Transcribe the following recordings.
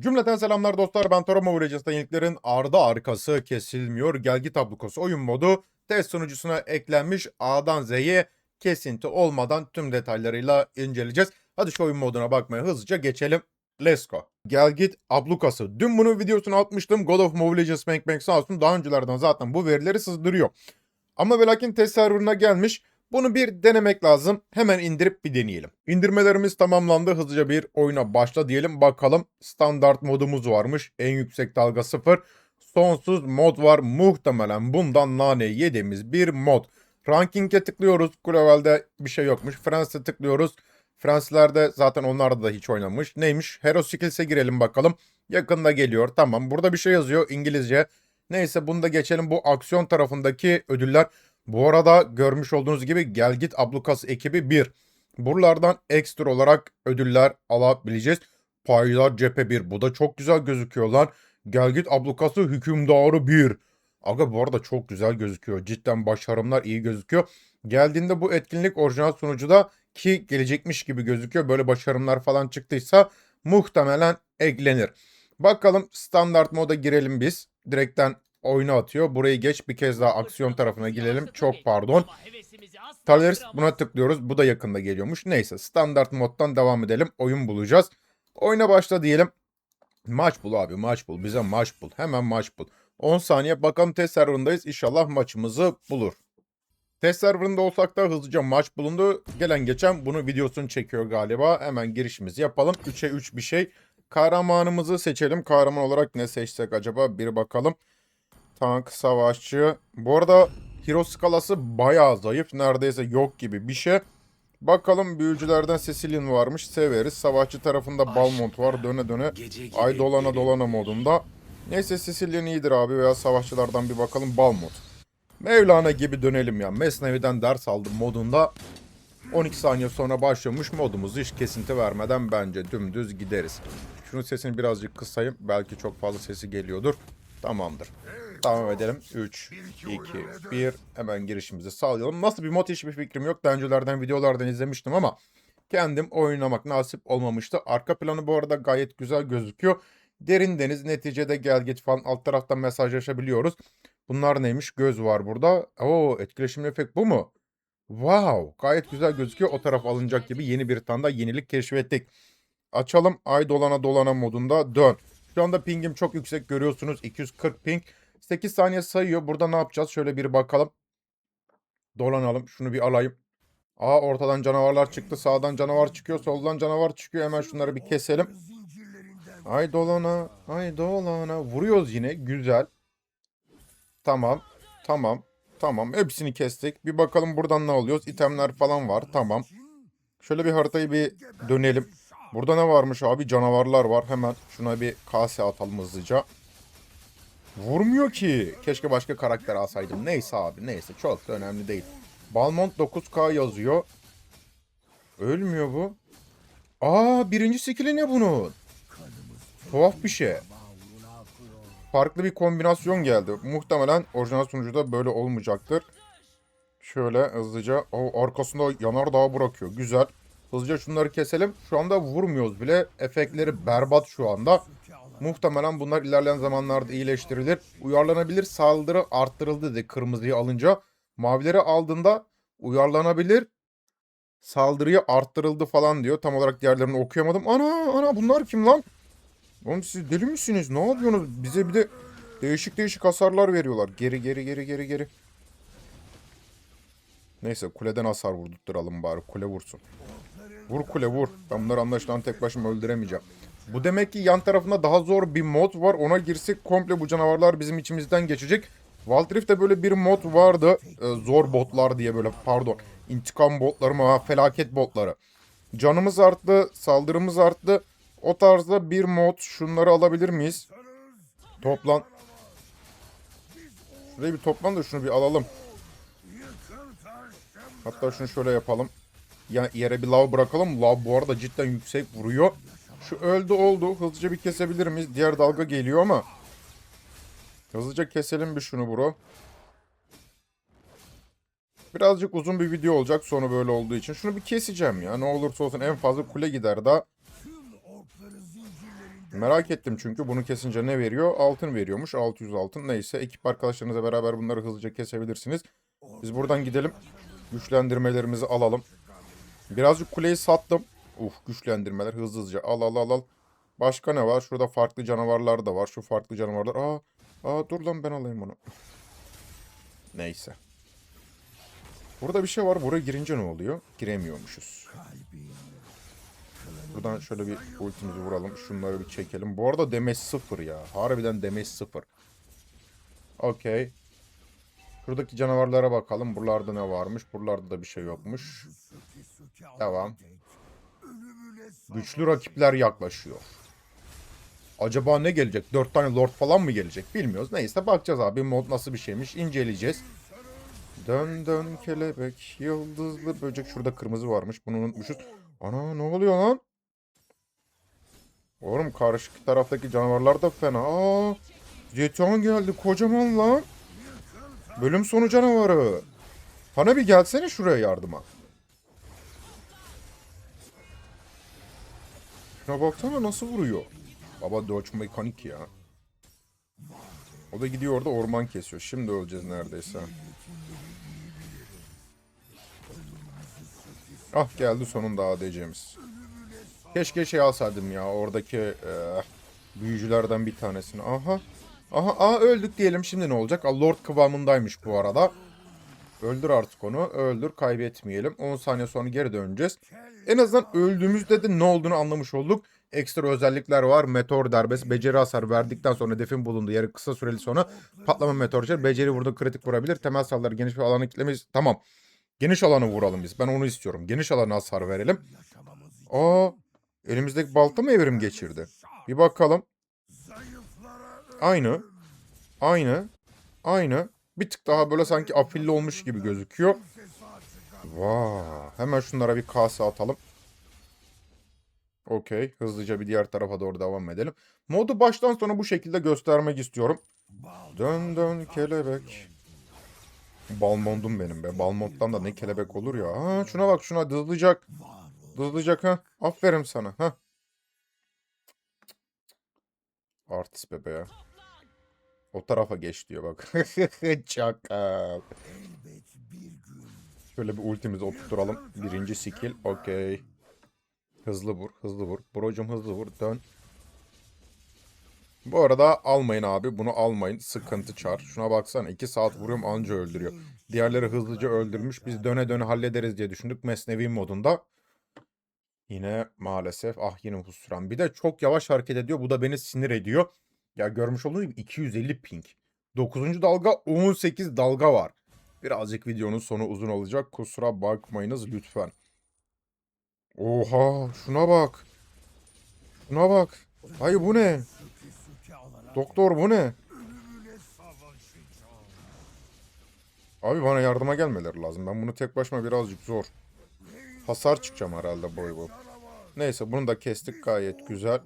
Cümleten selamlar dostlar ben Toro Mobile Legends'ta yeniliklerin ardı arkası kesilmiyor. Gelgi tablokosu oyun modu test sunucusuna eklenmiş A'dan Z'ye kesinti olmadan tüm detaylarıyla inceleyeceğiz. Hadi şu oyun moduna bakmaya hızlıca geçelim. Let's go. Gelgit ablukası. Dün bunun videosunu atmıştım. God of Mobile Legends Bank Bank sağ olsun daha öncelerden zaten bu verileri sızdırıyor. Ama ve lakin test serverına gelmiş. Bunu bir denemek lazım. Hemen indirip bir deneyelim. İndirmelerimiz tamamlandı. Hızlıca bir oyuna başla diyelim. Bakalım standart modumuz varmış. En yüksek dalga 0. Sonsuz mod var. Muhtemelen bundan nane yediğimiz bir mod. Ranking'e tıklıyoruz. Global'de bir şey yokmuş. Friends'e tıklıyoruz. Friends'lerde zaten onlar da hiç oynamış. Neymiş? Hero Skills'e girelim bakalım. Yakında geliyor. Tamam. Burada bir şey yazıyor İngilizce. Neyse bunu da geçelim. Bu aksiyon tarafındaki ödüller. Bu arada görmüş olduğunuz gibi Gelgit Ablukas ekibi 1. Buralardan ekstra olarak ödüller alabileceğiz. Paylar cephe 1. Bu da çok güzel gözüküyor lan. Gelgit Ablukası hükümdarı 1. Aga bu arada çok güzel gözüküyor. Cidden başarımlar iyi gözüküyor. Geldiğinde bu etkinlik orijinal sunucuda ki gelecekmiş gibi gözüküyor. Böyle başarımlar falan çıktıysa muhtemelen eklenir. Bakalım standart moda girelim biz. Direkten oyunu atıyor. Burayı geç bir kez daha aksiyon tarafına girelim. Çok pardon. Talers buna tıklıyoruz. Bu da yakında geliyormuş. Neyse standart moddan devam edelim. Oyun bulacağız. Oyuna başla diyelim. Maç bul abi maç bul. Bize maç bul. Hemen maç bul. 10 saniye bakalım test serverındayız. İnşallah maçımızı bulur. Test serverında olsak da hızlıca maç bulundu. Gelen geçen bunu videosunu çekiyor galiba. Hemen girişimizi yapalım. 3'e 3 bir şey. Kahramanımızı seçelim. Kahraman olarak ne seçsek acaba? Bir bakalım. Tank, savaşçı. Bu arada hero skalası bayağı zayıf. Neredeyse yok gibi bir şey. Bakalım büyücülerden Cecilion varmış. Severiz. Savaşçı tarafında Balmont var. Döne döne. Ay dolana dolana modunda. Neyse Cecilion iyidir abi veya savaşçılardan bir bakalım Balmont. Mevlana gibi dönelim ya. Mesnevi'den ders aldım modunda. 12 saniye sonra başlıyormuş modumuzu hiç kesinti vermeden bence dümdüz gideriz. Şunun sesini birazcık kısayım. Belki çok fazla sesi geliyordur. Tamamdır. Devam edelim. 3, 2, 1. Hemen girişimizi sağlayalım. Nasıl bir mod hiçbir fikrim yok. Daha öncelerden videolardan izlemiştim ama kendim oynamak nasip olmamıştı. Arka planı bu arada gayet güzel gözüküyor. Derin deniz neticede gel git falan alt taraftan mesajlaşabiliyoruz. Bunlar neymiş? Göz var burada. Oo etkileşimli efekt bu mu? Wow gayet güzel gözüküyor. O taraf alınacak gibi yeni bir tane daha yenilik keşfettik. Açalım. Ay dolana dolana modunda dön. Şu anda pingim çok yüksek görüyorsunuz. 240 ping. 8 saniye sayıyor. Burada ne yapacağız? Şöyle bir bakalım. Dolanalım. Şunu bir alayım. Aa ortadan canavarlar çıktı. Sağdan canavar çıkıyor. Soldan canavar çıkıyor. Hemen şunları bir keselim. Ay dolana. Ay dolana. Vuruyoruz yine. Güzel. Tamam. Tamam. Tamam. Hepsini kestik. Bir bakalım buradan ne alıyoruz. İtemler falan var. Tamam. Şöyle bir haritayı bir dönelim. Burada ne varmış abi? Canavarlar var. Hemen şuna bir kase atalım hızlıca. Vurmuyor ki. Keşke başka karakter alsaydım. Neyse abi neyse. Çok da önemli değil. Balmont 9K yazıyor. Ölmüyor bu. Aa birinci skill'i ne bunun? Tuhaf bir şey. Farklı bir kombinasyon geldi. Muhtemelen orijinal sunucuda böyle olmayacaktır. Şöyle hızlıca. O arkasında yanardağ bırakıyor. Güzel. Hızlıca şunları keselim. Şu anda vurmuyoruz bile. Efektleri berbat şu anda. Muhtemelen bunlar ilerleyen zamanlarda iyileştirilir. Uyarlanabilir saldırı arttırıldı dedi kırmızıyı alınca. Mavileri aldığında uyarlanabilir saldırıyı arttırıldı falan diyor. Tam olarak diğerlerini okuyamadım. Ana ana bunlar kim lan? Oğlum siz deli misiniz? Ne yapıyorsunuz? Bize bir de değişik değişik hasarlar veriyorlar. Geri geri geri geri geri. Neyse kuleden hasar vurduralım bari. Kule vursun. Vur kule vur. Ben bunları anlaşılan tek başıma öldüremeyeceğim. Bu demek ki yan tarafında daha zor bir mod var. Ona girsek komple bu canavarlar bizim içimizden geçecek. Wild Rift'te böyle bir mod vardı. Ee, zor botlar diye böyle pardon. İntikam botları mı? Ha, felaket botları. Canımız arttı. Saldırımız arttı. O tarzda bir mod. Şunları alabilir miyiz? Toplan. Şurayı bir toplan da şunu bir alalım. Hatta şunu şöyle yapalım. Ya yere bir lav bırakalım. Lav bu arada cidden yüksek vuruyor. Şu öldü oldu. Hızlıca bir kesebilir miyiz? Diğer dalga geliyor ama. Hızlıca keselim bir şunu bro. Birazcık uzun bir video olacak sonu böyle olduğu için. Şunu bir keseceğim ya. Ne olursa olsun en fazla kule gider daha. Merak ettim çünkü bunu kesince ne veriyor? Altın veriyormuş. 600 altın. Neyse ekip arkadaşlarınızla beraber bunları hızlıca kesebilirsiniz. Biz buradan gidelim. Güçlendirmelerimizi alalım. Birazcık kuleyi sattım. Uf güçlendirmeler hızlı hızlıca. Al al al al. Başka ne var? Şurada farklı canavarlar da var. Şu farklı canavarlar. Aa, aa dur lan ben alayım bunu. Neyse. Burada bir şey var. Buraya girince ne oluyor? Giremiyormuşuz. Buradan şöyle bir ultimizi vuralım. Şunları bir çekelim. Bu arada demeç sıfır ya. Harbiden demeç sıfır. Okey. Şuradaki canavarlara bakalım. Buralarda ne varmış? Buralarda da bir şey yokmuş. Devam. Güçlü rakipler yaklaşıyor. Acaba ne gelecek? 4 tane lord falan mı gelecek? Bilmiyoruz. Neyse bakacağız abi. Mod nasıl bir şeymiş. inceleyeceğiz. Dön dön kelebek, yıldızlı böcek. Şurada kırmızı varmış. Bunu unutmuşuz. Ana ne oluyor lan? Oğlum karşı taraftaki canavarlar da fena. Aa, Jeton geldi kocaman lan. Bölüm sonu canavarı. Bana bir gelsene şuraya yardıma. Şuna baksana nasıl vuruyor. Baba dodge mekanik ya. O da gidiyor orada orman kesiyor. Şimdi öleceğiz neredeyse. Ah geldi sonunda ADC'miz. Keşke şey alsaydım ya oradaki eee, büyücülerden bir tanesini. Aha. Aha aa öldük diyelim şimdi ne olacak? Aa, Lord kıvamındaymış bu arada. Öldür artık onu. Öldür kaybetmeyelim. 10 saniye sonra geri döneceğiz. En azından öldüğümüzde de ne olduğunu anlamış olduk. Ekstra özellikler var. Meteor darbesi. Beceri hasar verdikten sonra hedefin bulunduğu yere kısa süreli sonra patlama meteor içer. Beceri vurdu kritik vurabilir. Temel saldırı geniş bir alanı kitlemeyiz. Tamam. Geniş alanı vuralım biz. Ben onu istiyorum. Geniş alana hasar verelim. Aa, elimizdeki balta mı evrim geçirdi? Bir bakalım. Aynı. Aynı. Aynı. Bir tık daha böyle sanki afilli olmuş gibi gözüküyor. Vaa. Hemen şunlara bir kase atalım. Okey. Hızlıca bir diğer tarafa doğru devam edelim. Modu baştan sona bu şekilde göstermek istiyorum. Dön dön kelebek. Balmondum benim be. Balmond'dan da ne kelebek olur ya. Ha, şuna bak şuna dızlayacak. Dızlayacak ha. Aferin sana ha. Artist bebe. O tarafa geç diyor bak. Çakal. Şöyle bir ultimizi oturtturalım. Birinci skill. Okey. Hızlı vur. Hızlı vur. Brocum hızlı vur. Dön. Bu arada almayın abi. Bunu almayın. Sıkıntı çar. Şuna baksana. 2 saat vuruyorum anca öldürüyor. Diğerleri hızlıca öldürmüş. Biz döne döne hallederiz diye düşündük. Mesnevi modunda. Yine maalesef ah yine husuran. Bir de çok yavaş hareket ediyor. Bu da beni sinir ediyor. Ya görmüş olduğunuz gibi 250 ping. 9. dalga 18 dalga var. Birazcık videonun sonu uzun olacak. Kusura bakmayınız lütfen. Oha şuna bak. Şuna bak. Ay bu ne? Doktor bu ne? Abi bana yardıma gelmeleri lazım. Ben bunu tek başıma birazcık zor. Hasar çıkacağım herhalde boy bu. Neyse bunu da kestik gayet güzel.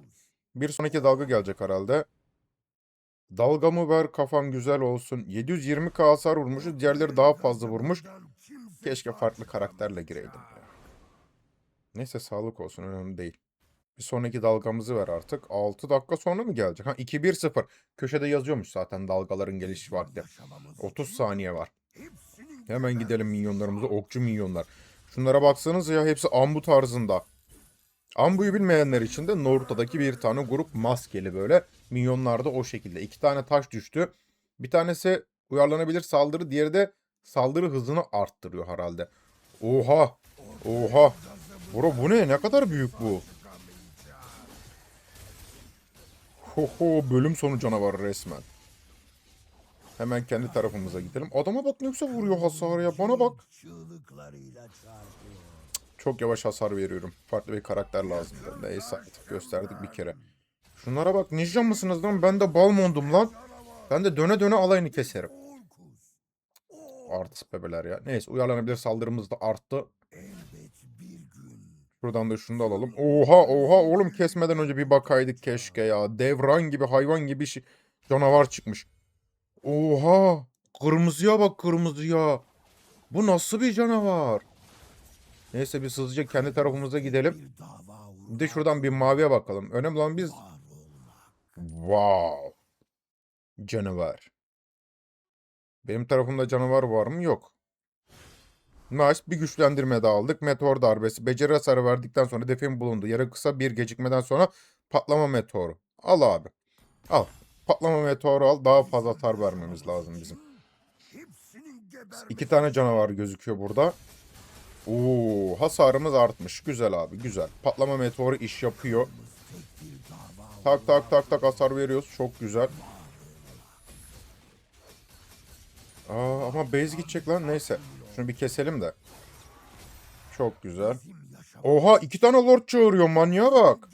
Bir sonraki dalga gelecek herhalde. Dalgamı ver kafam güzel olsun. 720k hasar vurmuşuz. Diğerleri daha fazla vurmuş. Keşke farklı karakterle gireydim. Neyse sağlık olsun önemli değil. Bir sonraki dalgamızı ver artık. 6 dakika sonra mı gelecek? Ha 2-1-0. Köşede yazıyormuş zaten dalgaların geliş vakti. 30 saniye var. Hemen gidelim minyonlarımıza. Okçu minyonlar. Şunlara baksanız ya hepsi ambu tarzında. Ambu'yu bilmeyenler için de Naruto'daki bir tane grup maskeli böyle. Minyonlar da o şekilde. İki tane taş düştü. Bir tanesi uyarlanabilir saldırı. Diğeri de saldırı hızını arttırıyor herhalde. Oha. Oha. Bro bu ne? Ne kadar büyük bu? Hoho bölüm sonu canavarı resmen. Hemen kendi tarafımıza gidelim. Adama bak ne güzel vuruyor hasar ya. Bana bak. Çok yavaş hasar veriyorum. Farklı bir karakter lazımdı. Neyse artık gösterdik bir kere. Şunlara bak ninja mısınız lan? Ben de Balmond'um lan. Ben de döne döne alayını keserim. Artist bebeler ya. Neyse uyarlanabilir saldırımız da arttı. Şuradan da şunu da alalım. Oha oha oğlum kesmeden önce bir bakaydık keşke ya. Devran gibi hayvan gibi şey, canavar çıkmış. Oha kırmızıya bak kırmızıya. Bu nasıl bir canavar? Neyse biz hızlıca kendi tarafımıza gidelim. Bir de şuradan bir maviye bakalım. Önemli olan biz Wow. Canavar. Benim tarafımda canavar var mı? Yok. Nice. Bir güçlendirme daha aldık. Meteor darbesi. Beceri hasarı verdikten sonra defin bulundu. Yere kısa bir gecikmeden sonra patlama meteoru. Al abi. Al. Patlama meteoru al. Daha fazla hasar vermemiz lazım bizim. İki tane canavar gözüküyor burada. Oo, hasarımız artmış. Güzel abi, güzel. Patlama meteoru iş yapıyor. Tak tak tak tak hasar veriyoruz. Çok güzel. Aa, ama base gidecek lan. Neyse. Şunu bir keselim de. Çok güzel. Oha iki tane lord çağırıyor manyağa bak.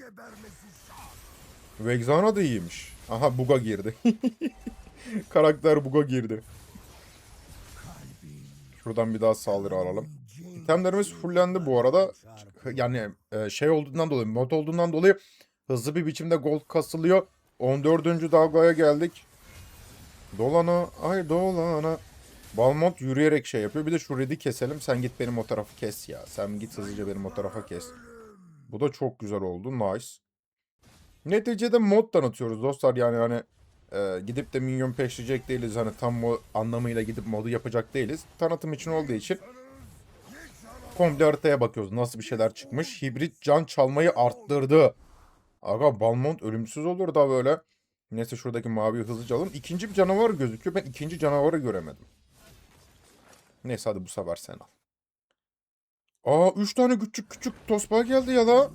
Vexana da iyiymiş. Aha buga girdi. Karakter buga girdi. Şuradan bir daha saldırı alalım. İtemlerimiz fullendi bu arada. Yani e, şey olduğundan dolayı, mod olduğundan dolayı hızlı bir biçimde gold kasılıyor. 14. dalgaya geldik. Dolana, ay dolana. Balmont yürüyerek şey yapıyor. Bir de şu red'i keselim. Sen git benim o tarafı kes ya. Sen git hızlıca benim o tarafa kes. Bu da çok güzel oldu. Nice. Neticede mod tanıtıyoruz dostlar. Yani hani e, gidip de minyon peşleyecek değiliz. Hani tam o anlamıyla gidip modu yapacak değiliz. Tanıtım için olduğu için komple haritaya bakıyoruz. Nasıl bir şeyler çıkmış. Hibrit can çalmayı arttırdı. Aga Balmont ölümsüz olur da böyle. Neyse şuradaki maviyi hızlıca alalım. İkinci bir canavar gözüküyor. Ben ikinci canavarı göremedim. Neyse hadi bu sefer sen al. Aa 3 tane küçük küçük tosbağa geldi ya la.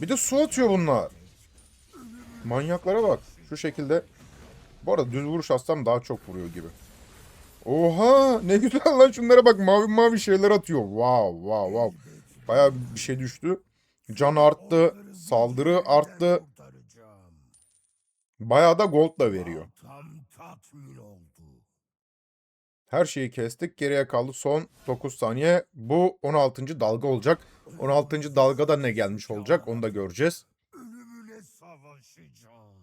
Bir de su atıyor bunlar. Manyaklara bak. Şu şekilde. Bu arada düz vuruş atsam daha çok vuruyor gibi. Oha ne güzel lan şunlara bak mavi mavi şeyler atıyor. Wow wow wow. Baya bir şey düştü. Can arttı. Saldırı arttı. Bayağı da gold da veriyor. Her şeyi kestik. Geriye kaldı son 9 saniye. Bu 16. dalga olacak. 16. dalgada ne gelmiş olacak onu da göreceğiz.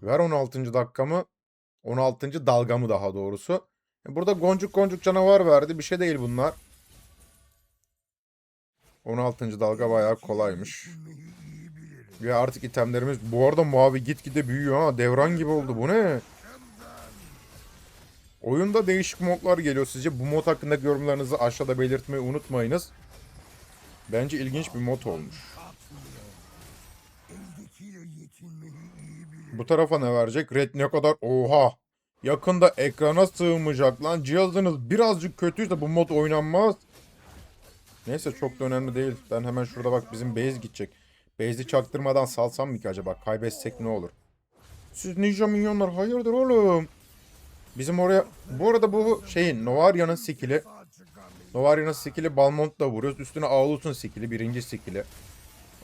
Ver 16. dakikamı. 16. dalgamı daha doğrusu. Burada goncuk goncuk canavar verdi. Bir şey değil bunlar. 16. dalga bayağı kolaymış. Ve artık itemlerimiz bu arada mavi gitgide büyüyor ha. Devran gibi oldu. Bu ne? Oyunda değişik modlar geliyor sizce. Bu mod hakkındaki yorumlarınızı aşağıda belirtmeyi unutmayınız. Bence ilginç bir mod olmuş. Bu tarafa ne verecek? Red ne kadar? Oha! Yakında ekrana sığmayacak lan. Cihazınız birazcık kötüyse bu mod oynanmaz. Neyse çok da önemli değil. Ben hemen şurada bak bizim base gidecek. Base'i çaktırmadan salsam mı ki acaba? Kaybetsek ne olur? Siz ninja minyonlar hayırdır oğlum? Bizim oraya... Bu arada bu şeyin Novaria'nın skill'i. Novaria'nın skill'i Balmont'la vuruyoruz. Üstüne Aulus'un skill'i. Birinci skill'i.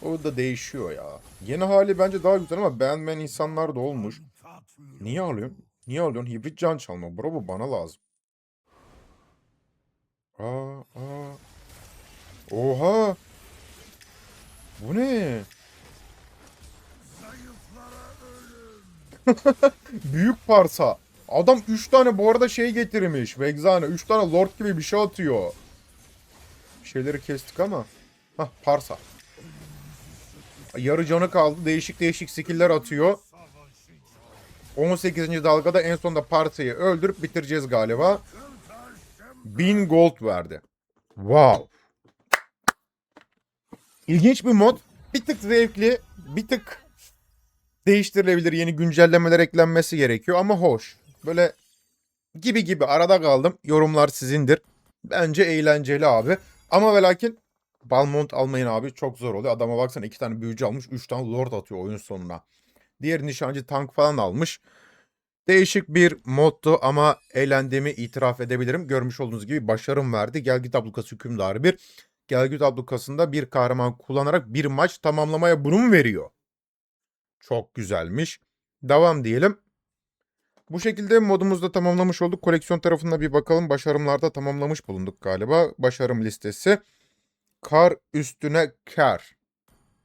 O da değişiyor ya. Yeni hali bence daha güzel ama beğenmeyen insanlar da olmuş. Niye alıyorsun? Niye alıyorsun? Hibrit can çalma. Bro bu bana lazım. Aa, aa. Oha. Bu ne? Büyük parsa. Adam 3 tane bu arada şey getirmiş. Vexana 3 tane lord gibi bir şey atıyor. Bir şeyleri kestik ama. Hah parsa. Yarı canı kaldı. Değişik değişik skill'ler atıyor. 18. dalgada en sonunda Parsa'yı öldürüp bitireceğiz galiba. 1000 gold verdi. Wow. İlginç bir mod. Bir tık zevkli, bir tık değiştirilebilir. Yeni güncellemeler eklenmesi gerekiyor ama hoş. Böyle gibi gibi arada kaldım. Yorumlar sizindir. Bence eğlenceli abi. Ama ve lakin Balmont almayın abi çok zor oluyor. Adama baksana iki tane büyücü almış, üç tane lord atıyor oyun sonuna. Diğer nişancı tank falan almış. Değişik bir moddu ama eğlendiğimi itiraf edebilirim. Görmüş olduğunuz gibi başarım verdi. Gelgit ablukası hükümdarı bir. Gelgit ablukasında bir kahraman kullanarak bir maç tamamlamaya bunu veriyor? Çok güzelmiş. Devam diyelim. Bu şekilde modumuzu da tamamlamış olduk. Koleksiyon tarafına bir bakalım. Başarımlarda tamamlamış bulunduk galiba. Başarım listesi. Kar üstüne kar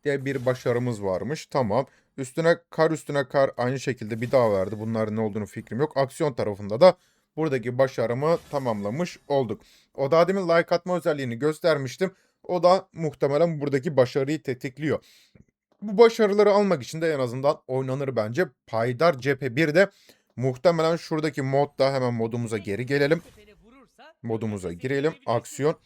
diye bir başarımız varmış. Tamam. Üstüne kar üstüne kar aynı şekilde bir daha verdi. Bunların ne olduğunu fikrim yok. Aksiyon tarafında da buradaki başarımı tamamlamış olduk. O daha demin like atma özelliğini göstermiştim. O da muhtemelen buradaki başarıyı tetikliyor. Bu başarıları almak için de en azından oynanır bence. Paydar cephe 1'de muhtemelen şuradaki modda hemen modumuza geri gelelim. Modumuza girelim. Aksiyon.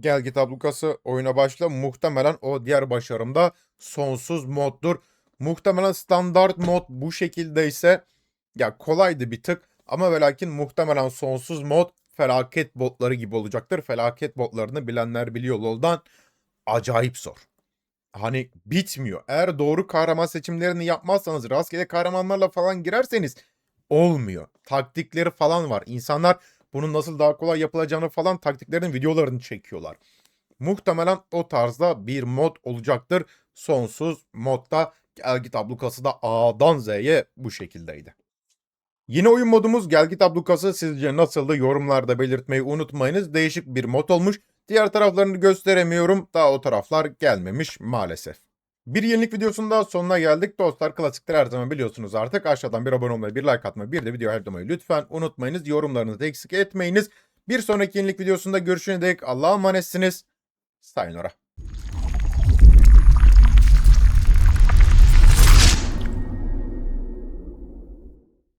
Gel git ablukası oyuna başla. Muhtemelen o diğer başarımda sonsuz moddur. Muhtemelen standart mod bu şekildeyse ya kolaydı bir tık ama ve muhtemelen sonsuz mod felaket botları gibi olacaktır. Felaket botlarını bilenler biliyor LoL'dan. Acayip zor. Hani bitmiyor. Eğer doğru kahraman seçimlerini yapmazsanız rastgele kahramanlarla falan girerseniz olmuyor. Taktikleri falan var. İnsanlar bunun nasıl daha kolay yapılacağını falan taktiklerin videolarını çekiyorlar. Muhtemelen o tarzda bir mod olacaktır. Sonsuz modda gel git ablukası da A'dan Z'ye bu şekildeydi. Yine oyun modumuz gel git ablukası sizce nasıldı yorumlarda belirtmeyi unutmayınız. Değişik bir mod olmuş. Diğer taraflarını gösteremiyorum. Daha o taraflar gelmemiş maalesef. Bir yenilik videosunun sonuna geldik. Dostlar klasikler her zaman biliyorsunuz artık. Aşağıdan bir abone olmayı, bir like atmayı, bir de video her damayı lütfen unutmayınız. Yorumlarınızı eksik etmeyiniz. Bir sonraki yenilik videosunda görüşene dek Allah'a emanetsiniz. Sayonara.